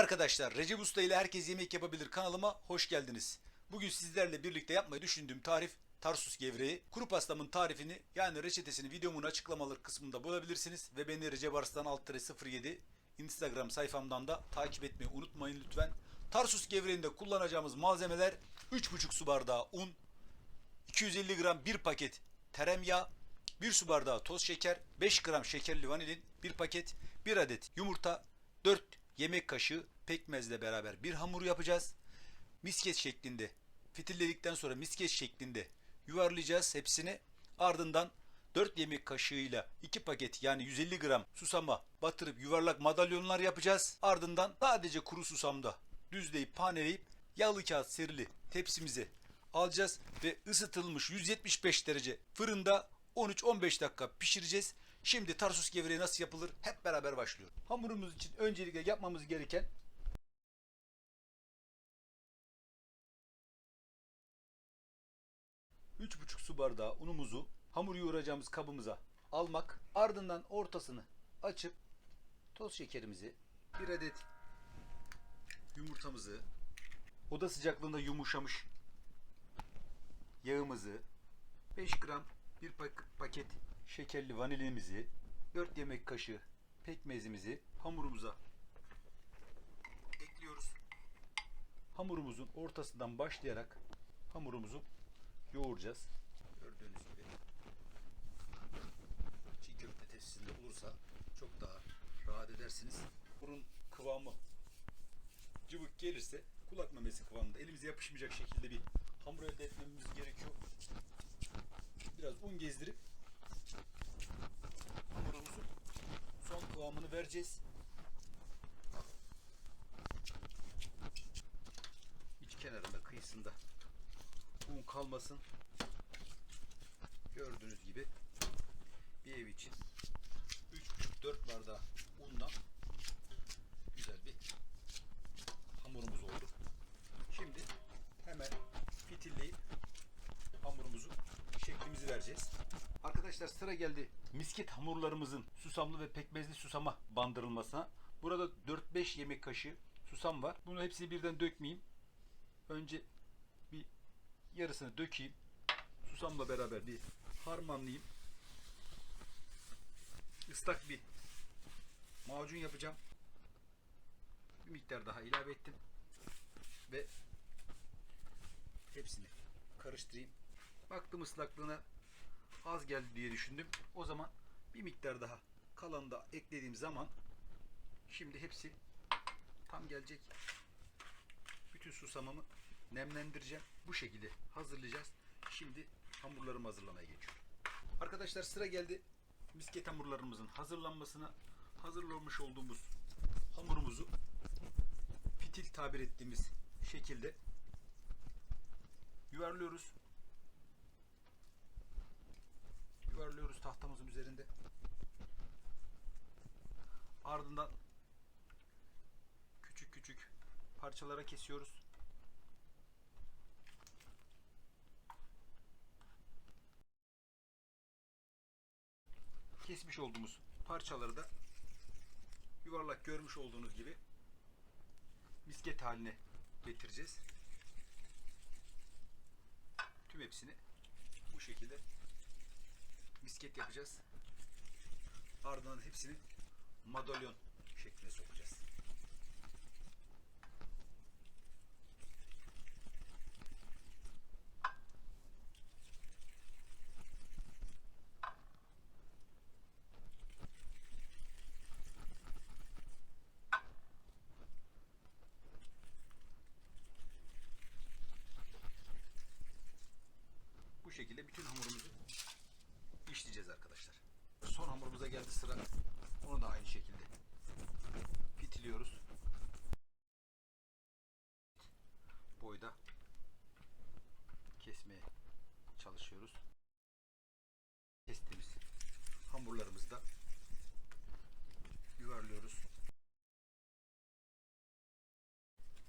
arkadaşlar, Recep Usta ile Herkes Yemek Yapabilir kanalıma hoş geldiniz. Bugün sizlerle birlikte yapmayı düşündüğüm tarif Tarsus gevreği. Kuru pastamın tarifini yani reçetesini videomun açıklamalar kısmında bulabilirsiniz. Ve beni Recep Arslan 07 Instagram sayfamdan da takip etmeyi unutmayın lütfen. Tarsus gevreğinde kullanacağımız malzemeler 3,5 su bardağı un, 250 gram bir paket tereyağı, 1 su bardağı toz şeker, 5 gram şekerli vanilin, 1 paket, 1 adet yumurta, 4 yemek kaşığı pekmezle beraber bir hamur yapacağız. Misket şeklinde fitilledikten sonra misket şeklinde yuvarlayacağız hepsini. Ardından 4 yemek kaşığıyla 2 paket yani 150 gram susama batırıp yuvarlak madalyonlar yapacağız. Ardından sadece kuru susamda düzleyip paneleyip yağlı kağıt serili tepsimize alacağız ve ısıtılmış 175 derece fırında 13-15 dakika pişireceğiz. Şimdi Tarsus gevreği nasıl yapılır hep beraber başlıyor. Hamurumuz için öncelikle yapmamız gereken üç buçuk su bardağı unumuzu hamur yoğuracağımız kabımıza almak. Ardından ortasını açıp toz şekerimizi bir adet yumurtamızı oda sıcaklığında yumuşamış yağımızı 5 gram bir pak- paket şekerli vanilyemizi 4 yemek kaşığı pekmezimizi hamurumuza ekliyoruz. Hamurumuzun ortasından başlayarak hamurumuzu yoğuracağız. Gördüğünüz gibi çiğ köfte tepsisinde olursa çok daha rahat edersiniz. Burun kıvamı cıvık gelirse kulak memesi kıvamında elimize yapışmayacak şekilde bir hamur elde etmemiz gerekiyor. Biraz un gezdirip hamurumuzun son kıvamını vereceğiz. İç kenarında kıyısında un kalmasın. Gördüğünüz gibi bir ev için 3,5-4 bardağı unla güzel bir hamurumuz oldu. Şimdi hemen fitilleyip hamurumuzu şeklimizi vereceğiz. Arkadaşlar sıra geldi misket hamurlarımızın susamlı ve pekmezli susama bandırılmasına. Burada 4-5 yemek kaşığı susam var. Bunu hepsini birden dökmeyeyim. Önce bir yarısını dökeyim. Susamla beraber bir harmanlayayım. Islak bir macun yapacağım. Bir miktar daha ilave ettim. Ve hepsini karıştırayım. Baktım ıslaklığına az geldi diye düşündüm. O zaman bir miktar daha kalanı da eklediğim zaman şimdi hepsi tam gelecek. Bütün susamamı nemlendireceğim. Bu şekilde hazırlayacağız. Şimdi hamurlarımı hazırlamaya geçiyorum. Arkadaşlar sıra geldi misket hamurlarımızın hazırlanmasına. Hazırlamış olduğumuz hamurumuzu fitil tabir ettiğimiz şekilde yuvarlıyoruz. Yuvarlıyoruz tahtamızın üzerinde. Ardından küçük küçük parçalara kesiyoruz. Kesmiş olduğumuz parçaları da yuvarlak görmüş olduğunuz gibi misket haline getireceğiz. Tüm hepsini bu şekilde misket yapacağız. Ardından hepsini madalyon şekline sokacağız. Bu şekilde bütün hamurumuzu işleyeceğiz arkadaşlar. Son hamurumuza geldi sıra. Onu da aynı şekilde fitiliyoruz. Boyda kesmeye çalışıyoruz. Kestiğimiz hamurlarımızı da yuvarlıyoruz.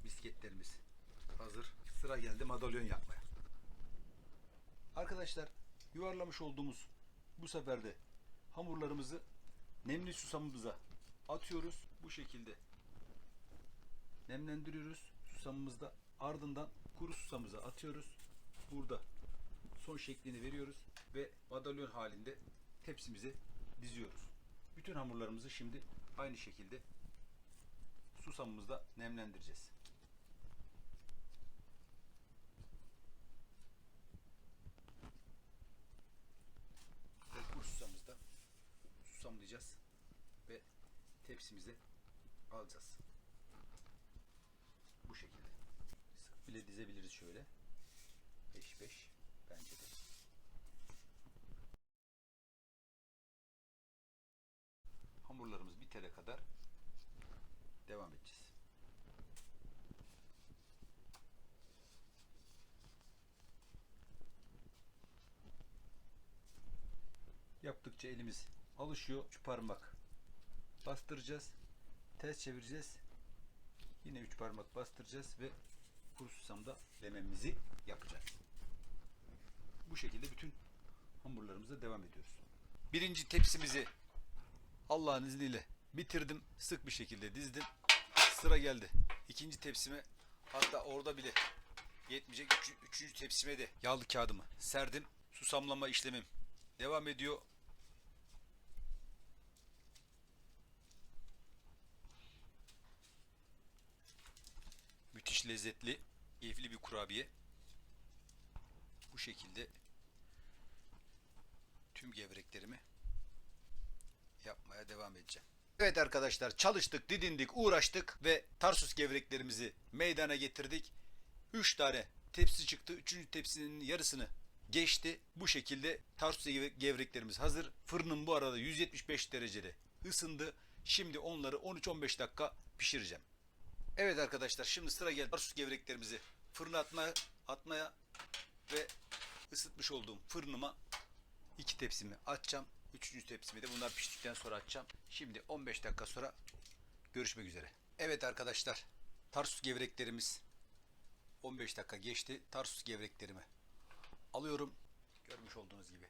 Misketlerimiz hazır. Sıra geldi madalyon yapmaya. Arkadaşlar yuvarlamış olduğumuz bu sefer de hamurlarımızı nemli susamımıza atıyoruz. Bu şekilde nemlendiriyoruz. Susamımızda ardından kuru susamımızı atıyoruz. Burada son şeklini veriyoruz ve madalyon halinde tepsimize diziyoruz. Bütün hamurlarımızı şimdi aynı şekilde susamımızda nemlendireceğiz. Ve kuru susamızda susamlayacağız ve tepsimize alacağız. Bu şekilde. Bile dizebiliriz şöyle. 5 5 bence de. Hamurlarımız bitene kadar devam edeceğiz. Yaptıkça elimiz alışıyor. Üç parmak bastıracağız. Ters çevireceğiz. Yine üç parmak bastıracağız ve kuru susamda lememizi yapacağız. Bu şekilde bütün hamurlarımıza devam ediyoruz. Birinci tepsimizi Allah'ın izniyle bitirdim. Sık bir şekilde dizdim. Sıra geldi. İkinci tepsime hatta orada bile yetmeyecek. Üç, üçüncü tepsime de yağlı kağıdımı serdim. Susamlama işlemim devam ediyor. Lezzetli, keyifli bir kurabiye. Bu şekilde tüm gevreklerimi yapmaya devam edeceğim. Evet arkadaşlar çalıştık, didindik, uğraştık ve Tarsus gevreklerimizi meydana getirdik. 3 tane tepsi çıktı. 3. tepsinin yarısını geçti. Bu şekilde Tarsus gevre- gevreklerimiz hazır. Fırınım bu arada 175 derecede ısındı. Şimdi onları 13-15 dakika pişireceğim. Evet arkadaşlar şimdi sıra geldi Tarsus gevreklerimizi fırına atmaya, atmaya ve ısıtmış olduğum fırınıma iki tepsimi açacağım. Üçüncü tepsimi de bunlar piştikten sonra açacağım. Şimdi 15 dakika sonra görüşmek üzere. Evet arkadaşlar Tarsus gevreklerimiz 15 dakika geçti. Tarsus gevreklerimi alıyorum. Görmüş olduğunuz gibi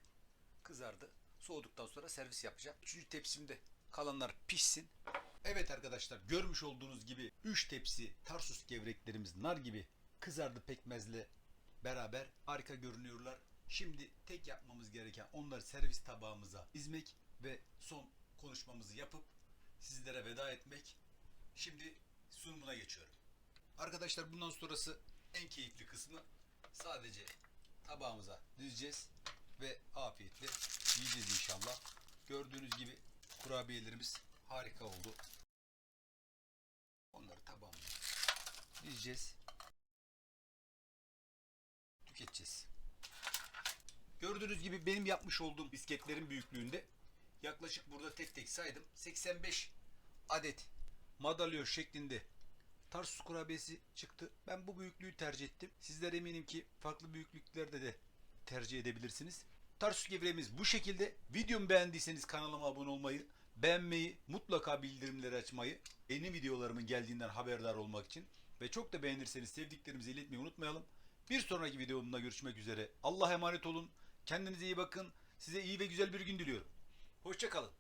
kızardı. Soğuduktan sonra servis yapacağım. Üçüncü tepsimde kalanlar pişsin. Evet arkadaşlar görmüş olduğunuz gibi 3 tepsi Tarsus gevreklerimiz nar gibi kızardı pekmezle beraber harika görünüyorlar. Şimdi tek yapmamız gereken onları servis tabağımıza dizmek ve son konuşmamızı yapıp sizlere veda etmek. Şimdi sunumuna geçiyorum. Arkadaşlar bundan sonrası en keyifli kısmı sadece tabağımıza dizeceğiz ve afiyetle yiyeceğiz inşallah. Gördüğünüz gibi kurabiyelerimiz harika oldu. Onları tabağımıza dizeceğiz. Tüketeceğiz. Gördüğünüz gibi benim yapmış olduğum bisketlerin büyüklüğünde yaklaşık burada tek tek saydım. 85 adet madalyon şeklinde Tarsus kurabiyesi çıktı. Ben bu büyüklüğü tercih ettim. Sizler eminim ki farklı büyüklüklerde de tercih edebilirsiniz. Tarsus gevreğimiz bu şekilde. Videomu beğendiyseniz kanalıma abone olmayı, beğenmeyi, mutlaka bildirimleri açmayı, yeni videolarımın geldiğinden haberdar olmak için ve çok da beğenirseniz sevdiklerimizi iletmeyi unutmayalım. Bir sonraki videomda görüşmek üzere. Allah'a emanet olun. Kendinize iyi bakın. Size iyi ve güzel bir gün diliyorum. Hoşçakalın.